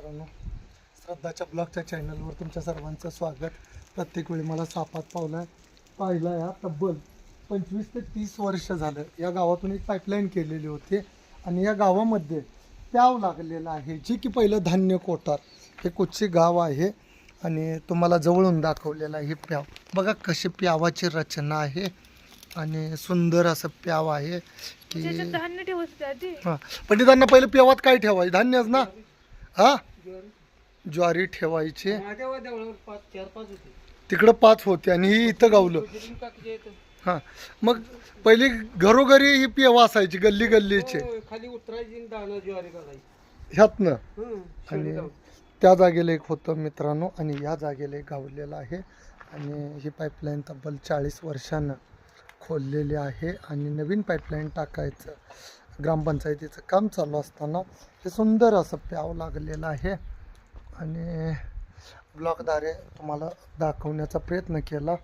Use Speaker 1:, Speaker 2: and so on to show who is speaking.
Speaker 1: मित्रांनो श्रद्धाच्या ब्लॉगच्या चॅनलवर तुमच्या सर्वांचं स्वागत. प्रत्येक वेळी मला सापात पावला पाहिला या तब्बल पंचवीस ते तीस वर्ष झालं. या गावातून एक पाईपलाईन केलेली होती आणि या गावामध्ये प्याव लागलेला आहे जे की पहिलं धान्य कोठार. हे कुठचे गाव आहे आणि तुम्हाला जवळून दाखवलेलं आहे हे प्याव. बघा कशी प्यावाची रचना आहे आणि सुंदर असं प्याव आहे की
Speaker 2: धान्य ठेवत आधी
Speaker 1: हा. पंडितांना पहिले पेवात काय ठेवायचं? धान्यच ना? हा? ज्वारी ठेवायची. तिकडं पाच होते आणि ही इथं गावलं. हा. मग पहिली घरोघरी ही पेवा असायची गल्ली गल्लीचे.
Speaker 3: होय, खाली उतरायची ज्वारी
Speaker 1: ह्यातनं.
Speaker 3: हं,
Speaker 1: आणि. त्या जागेला एक होतं मित्रांनो आणि या जागेला एक गावलेलं आहे. आणि ही पाईपलाईन तब्बल चाळीस वर्षानं खोललेली आहे आणि नवीन पाईपलाईन टाकायचं. ग्रामपंचायतीचं काम चालू असताना हे सुंदर असं प्याव लागलेलं आहे. आणि ब्लॉकद्वारे तुम्हाला दाखवण्याचा प्रयत्न केला.